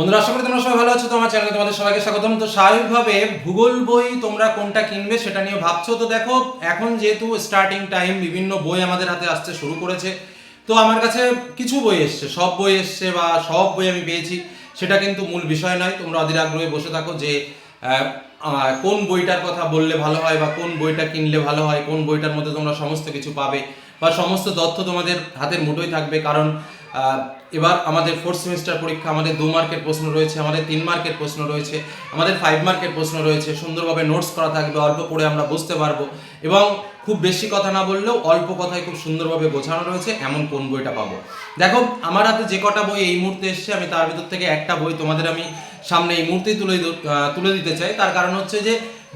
বন্ধুরা, আশা করি তোমরা সবাই ভালো আছো। তোমার চ্যানেলে তোমাদের সবাইকে স্বাগতম। তো স্বাভাবিকভাবে ভূগোল বই তোমরা কোনটা কিনবে সেটা নিয়ে ভাবছ? তো দেখো, এখন যেহেতু স্টার্টিং টাইম বিভিন্ন বই আমাদের হাতে আসতে শুরু করেছে। তো আমার কাছে কিছু বই এসছে। সব বই এসছে বা সব বই আমি পেয়েছি, সেটা কিন্তু মূল বিষয় নয়। তোমরা অধীর আগ্রহে বসে থাকো যে কোন বইটার কথা বললে ভালো হয় বা কোন বইটা কিনলে ভালো হয়, কোন বইটার মধ্যে তোমরা সমস্ত কিছু পাবে বা সমস্ত তথ্য তোমাদের হাতের মুঠোয় থাকবে। কারণ এবার আমাদের ফোর্থ সেমিস্টার পরীক্ষা, আমাদের দু মার্কের প্রশ্ন রয়েছে, আমাদের তিন মার্কের প্রশ্ন রয়েছে, আমাদের ফাইভ মার্কের প্রশ্ন রয়েছে, সুন্দরভাবে নোটস করা থাকবে, অল্প পড়ে আমরা বুঝতে পারব এবং খুব বেশি কথা না বললেও অল্প কথায় খুব সুন্দরভাবে গোছানো রয়েছে, এমন কোন বইটা পাবো। দেখো, আমার হাতে যে কটা বই এই মুহূর্তে এসছে, আমি তার ভিতর থেকে একটা বই তোমাদের আমি সামনে এই মুহূর্তেই তুলে তুলে দিতে চাই। তার কারণ হচ্ছে যে,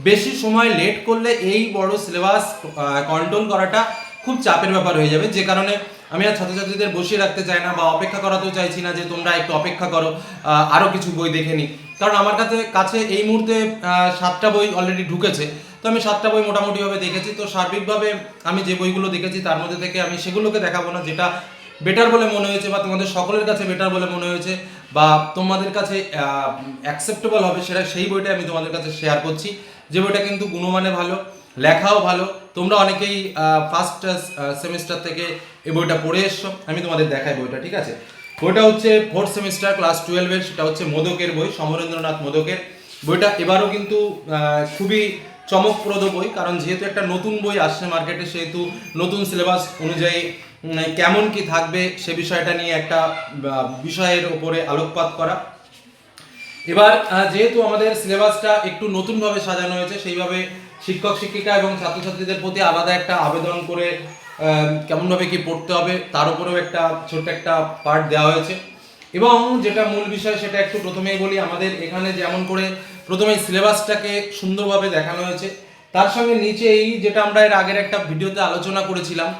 বেশি সময় লেট করলে এই বড় সিলেবাস কন্ট্রোল করাটা খুব চাপের ব্যাপার হয়ে যাবে, যে কারণে আমি আর ছাত্রছাত্রীদের বসিয়ে রাখতে চাই না বা অপেক্ষা করাতেও চাইছি না যে তোমরা একটু অপেক্ষা করো আরও কিছু বই দেখে নিই। কারণ আমার কাছে কাছে এই মুহূর্তে সাতটা বই অলরেডি ঢুকেছে। তো আমি সাতটা বই মোটামুটিভাবে দেখেছি। তো সার্বিকভাবে আমি যে বইগুলো দেখেছি, তার মধ্যে থেকে আমি সেগুলোকে দেখাবো না, যেটা বেটার বলে মনে হয়েছে বা তোমাদের সকলের কাছে বেটার বলে মনে হয়েছে বা তোমাদের কাছে অ্যাকসেপ্টেবল হবে, সেটা সেই বইটা আমি তোমাদের কাছে শেয়ার করছি। যে বইটা কিন্তু গুণমানে ভালো, লেখাও ভালো। তোমরা অনেকেই ফার্স্ট সেমিস্টার থেকে এই বইটা পড়ে এসছো। আমি তোমাদের দেখাই বইটা, ঠিক আছে? বইটা হচ্ছে ফোর্থ সেমিস্টার ক্লাস টুয়েলভের সেটা হচ্ছে মোদকের বই, সমরেন্দ্রনাথ মোদকের। বইটা এবারও কিন্তু খুবই চমকপ্রদ বই, কারণ যেহেতু একটা নতুন বই আসছে মার্কেটে, সেহেতু নতুন সিলেবাস অনুযায়ী কেমন কি থাকবে সে বিষয়টা নিয়ে একটা বিষয়ের উপরে আলোকপাত করা। এবার যেহেতু আমাদের সিলেবাসটা একটু নতুনভাবে সাজানো হয়েছে, সেইভাবে শিক্ষক, শিক্ষিকা এবং ছাত্রছাত্রীদের প্রতি আলাদা একটা আবেদন করে কেমনভাবে কি পড়তে হবে, তার উপরেও একটা ছোট্ট একটা পার্ট দেওয়া হয়েছে। এবং যেটা মূল বিষয়, সেটা একটু প্রথমেই বলি, আমাদের এখানে যেমন করে প্রথমে সিলেবাসটাকে সুন্দরভাবে দেখানো হয়েছে। তার সঙ্গে নিচেই যেটা আমরা এর আগের একটা ভিডিওতে আলোচনা করেছিলাম,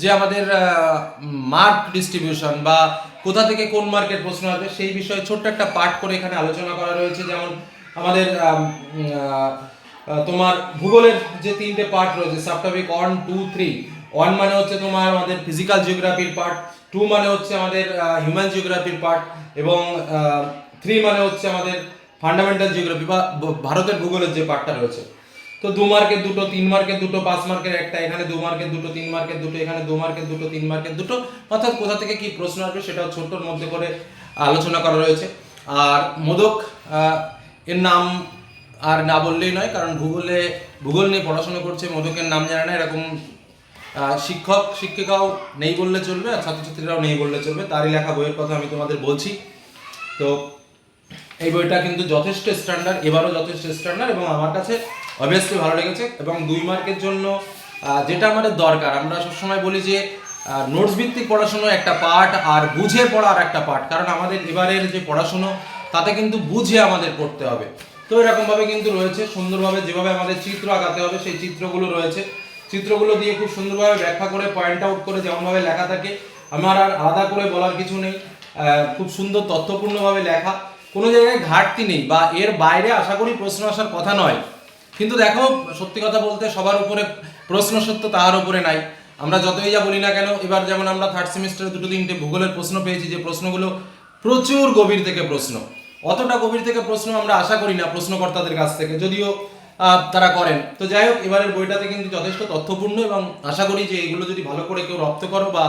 যে আমাদের মার্ক ডিস্ট্রিবিউশন বা কোথা থেকে কোন মার্কের প্রশ্ন আসবে সেই বিষয়ে ছোট্ট একটা পার্ট করে এখানে আলোচনা করা রয়েছে। যেমন আমাদের তোমার ভূগোলের যে তিনটে পার্ট রয়েছে subtopic one two three one মানে হচ্ছে তোমার আমাদের ফিজিক্যাল জিওগ্রাফির পার্ট টু মানে হচ্ছে আমাদের হিউম্যান জিওগ্রাফির পার্ট এবং থ্রি মানে হচ্ছে আমাদের ফান্ডামেন্টাল জিওগ্রাফি বা ভারতের ভূগোলের যে পার্টটা রয়েছে। তো দু মার্কের দুটো, তিন মার্কের দুটো, পাঁচ মার্কের একটা, এখানে দু মার্কের দুটো, তিন মার্কের দুটো, এখানে দু মার্কের দুটো, তিন মার্কের দুটো। অর্থাৎ কোথা থেকে কি প্রশ্ন আসবে সেটাও ছোট্টর মধ্যে করে আলোচনা করা রয়েছে। আর মোদক এর নাম আর না বললেই নয়, কারণ ভূগোলে, ভূগোল নিয়ে পড়াশোনা করছে, মোদকের নাম জানে না, এরকম শিক্ষক, শিক্ষিকাও নেই বললে চলবে, আর ছাত্রছাত্রীরাও নেই বললে চলবে, তারই লেখা বইয়ের কথা আমি তোমাদের বলছি। তো এই বইটা কিন্তু যথেষ্ট স্ট্যান্ডার্ড এবারও যথেষ্ট স্ট্যান্ডার্ড এবং আমার কাছে অবভিয়াসলি ভালো লেগেছে এবং দুই মার্কের জন্য যেটা আমাদের দরকার, আমরা সবসময় বলি যে নোটস ভিত্তিক পড়াশুনো একটা পার্ট আর বুঝে পড়ার একটা পার্ট কারণ আমাদের এবারের যে পড়াশুনো, তাতে কিন্তু বুঝে আমাদের পড়তে হবে। তো এরকমভাবে কিন্তু রয়েছে, সুন্দরভাবে যেভাবে আমাদের চিত্র আঁকাতে হবে, সেই চিত্রগুলো রয়েছে। চিত্রগুলো দিয়ে খুব সুন্দরভাবে ব্যাখ্যা করে পয়েন্ট আউট করে যেমনভাবে লেখা থাকে, আমার আর আলাদা করে বলার কিছু নেই। খুব সুন্দর তথ্যপূর্ণভাবে লেখা। কোনো জায়গায় ঘাটতি নেই বা এর বাইরে আশা করি প্রশ্ন আসার কথা নয়। কিন্তু দেখো, সত্যি কথা বলতে সবার উপরে প্রশ্ন সত্য তাহার উপরে নাই। আমরা যতই যা বলি না কেন, এবার যেমন আমরা থার্ড সেমিস্টারে দুটো তিনটে ভূগোলের প্রশ্ন পেয়েছি, যে প্রশ্নগুলো প্রচুর গভীর থেকে প্রশ্ন। অতটা গভীর থেকে প্রশ্ন আমরা আশা করি না প্রশ্নকর্তাদের কাছ থেকে, যদিও তারা করেন। তো যাই হোক, এবারের বইটাতে কিন্তু যথেষ্ট তথ্যপূর্ণ এবং আশা করি যে এগুলো যদি ভালো করে কেউ রপ্ত করো বা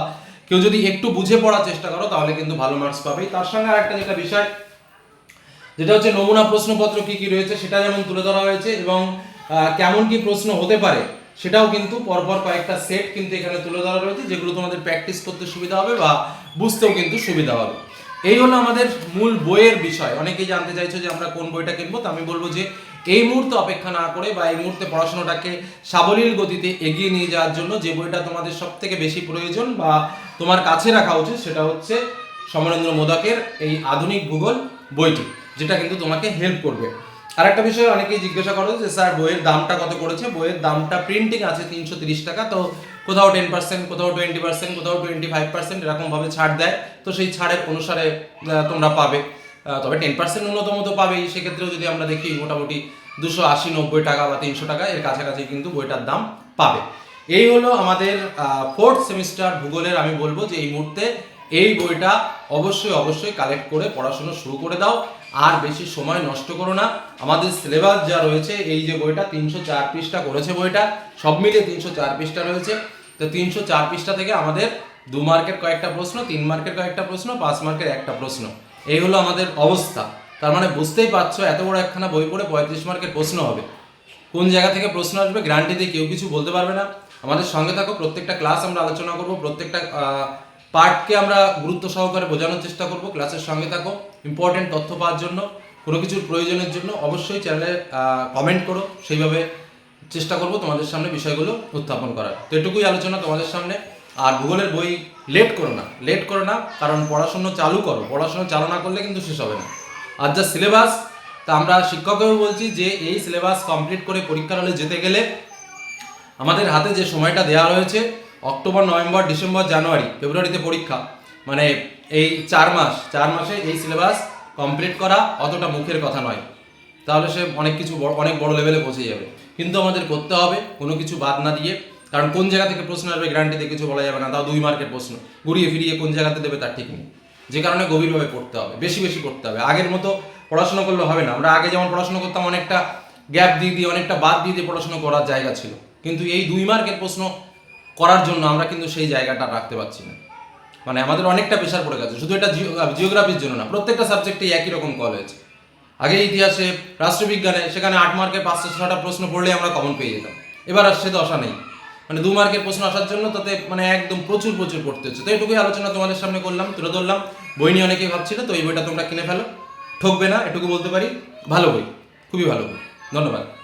কেউ যদি একটু বুঝে পড়ার চেষ্টা করো, তাহলে কিন্তু ভালো মার্কস পাবেই। তার সঙ্গে আর একটা যেটা বিষয় যেটা হচ্ছে নমুনা প্রশ্নপত্র কি কি রয়েছে সেটা যেমন তুলে ধরা হয়েছে এবং কেমন কি প্রশ্ন হতে পারে সেটাও কিন্তু পরপর কয়েকটা সেট কিন্তু এখানে তুলে ধরা রয়েছে যেগুলো তোমাদের প্র্যাকটিস করতে সুবিধা হবে বা বুঝতেও কিন্তু সুবিধা হবে। এই হলো আমাদের মূল বইয়ের বিষয়। অনেকেই জানতে চাইছো যে আমরা কোন বইটা কিনবো, তো আমি বলব যে এই মুহূর্তে অপেক্ষা না করে বা এই মুহূর্তে পড়াশোনাটাকে সাবলীল গতিতে এগিয়ে নিয়ে যাওয়ার জন্য যে বইটা তোমাদের সব থেকে বেশি প্রয়োজন বা তোমার কাছে রাখা উচিত সেটা হচ্ছে সমরেন্দ্র মোদকের এই আধুনিক ভূগোল বইটি। যেটা কিন্তু তোমাকে হেল্প করবে। আর একটা বিষয় অনেকেই জিজ্ঞাসা করো যে, স্যার, বইয়ের দামটা কত করেছে? বইয়ের দামটা প্রিন্টিং আছে তিনশো তিরিশ টাকা, তো কোথাও টেন পার্সেন্ট কোথাও টোয়েন্টি পার্সেন্ট কোথাও টোয়েন্টি ফাইভ পার্সেন্ট এরকমভাবে ছাড় দেয়। তো সেই ছাড়ের অনুসারে তোমরা পাবে। তবে টেন পার্সেন্ট ন্যূনতম তো পাবেই। সেক্ষেত্রেও যদি আমরা দেখি মোটামুটি দুশো আশি নব্বই টাকা বা তিনশো টাকা, এর কাছাকাছি কিন্তু বইটার দাম পাবে। এই হলো আমাদের ফোর্থ সেমিস্টার ভূগোলের, আমি বলব যে এই মুহূর্তে এই বইটা অবশ্যই অবশ্যই কালেক্ট করে পড়াশোনা শুরু করে দাও। আর বেশি সময় নষ্ট করো না। আমাদের সিলেবাস যা রয়েছে, এই যে বইটা, তিনশো চার পৃষ্ঠা করেছে বইটা। সব মিলিয়ে তিনশো চার পৃষ্ঠা রয়েছে। তো তিনশো চার পৃষ্ঠা থেকে আমাদের দু মার্কের কয়েকটা প্রশ্ন, তিন মার্কের কয়েকটা প্রশ্ন, পাঁচ মার্কের একটা প্রশ্ন। এই হলো আমাদের অবস্থা। তার মানে বুঝতেই পারছ, এত বড় একখানা বই পড়ে পঁয়ত্রিশ মার্কের প্রশ্ন হবে। কোন জায়গা থেকে প্রশ্ন আসবে গ্যারান্টি দিয়ে কেউ কিছু বলতে পারবে না। আমাদের সঙ্গে থাকো, প্রত্যেকটা ক্লাস আমরা আলোচনা করব, প্রত্যেকটা পার্টকে আমরা গুরুত্ব সহকারে বোঝানোর চেষ্টা করব, ক্লাসের সঙ্গে থাকো ইম্পর্টেন্ট তথ্য পাওয়ার জন্য, কোনো কিছুর প্রয়োজনের জন্য অবশ্যই চ্যানেলে কমেন্ট করো, সেইভাবে চেষ্টা করব তোমাদের সামনে বিষয়গুলো উত্থাপন করার। তো এটুকুই আলোচনা তোমাদের সামনে। আর ভূগোলের বই লেট করো না লেট করো না, কারণ পড়াশুনো চালু করো, পড়াশোনা চালু না করলে কিন্তু শেষ হবে না। আর যা সিলেবাস তা আমরা শিক্ষককেও বলছি যে এই সিলেবাস কমপ্লিট করে পরীক্ষার হলে যেতে গেলে আমাদের হাতে যে সময়টা দেওয়া রয়েছে অক্টোবর, নভেম্বর, ডিসেম্বর, জানুয়ারি, ফেব্রুয়ারিতে পরীক্ষা। মানে এই চার মাস, চার মাসে এই সিলেবাস কমপ্লিট করা অতটা মুখের কথা নয়। তাহলে সে অনেক কিছু অনেক বড় লেভেলে পৌঁছে যাবে। কিন্তু আমাদের করতে হবে, কোনো কিছু বাদ না দিয়ে, কারণ কোন জায়গা থেকে প্রশ্ন আসবে গ্যারান্টিতে কিছু বলা যাবে না, তাও দুই মার্কের প্রশ্ন। ঘুরিয়ে ফিরিয়ে কোন জায়গাতে দেবে তার ঠিক নেই। যে কারণে গভীরভাবে পড়তে হবে, বেশি বেশি পড়তে হবে। আগের মতো পড়াশোনা করলে হবে না। আমরা আগে যেমন পড়াশোনা করতাম, অনেকটা গ্যাপ দিয়ে দিয়ে, অনেকটা বাদ দিয়ে দিয়ে পড়াশোনা করার জায়গা ছিল। কিন্তু এই দুই মার্কের প্রশ্ন করার জন্য আমরা কিন্তু সেই জায়গাটা রাখতে পারছি না। মানে আমাদের অনেকটা প্রেশার পড়ে গেছে। শুধু এটা জিওগ্রাফির জন্য না, প্রত্যেকটা সাবজেক্টে একই রকম কল হয়েছে। আগে ইতিহাসে, রাষ্ট্রবিজ্ঞানে, সেখানে আট মার্কে পাঁচশো ছটা প্রশ্ন পড়লে আমরা কমন পেয়ে যেতাম। এবার আর সে দশা নেই। মানে দু মার্কের প্রশ্ন আসার জন্য তাতে মানে একদম প্রচুর প্রচুর পড়তে হচ্ছে। তো এটুকুই আলোচনা তোমাদের সামনে করলাম, তুলে ধরলাম। বই নিয়ে অনেকেই ভাবছিল, তো এই বইটা তোমরা কিনে ফেলো। ঠকবে না, এটুকু বলতে পারি। ভালো বই, খুবই ভালো বই। ধন্যবাদ।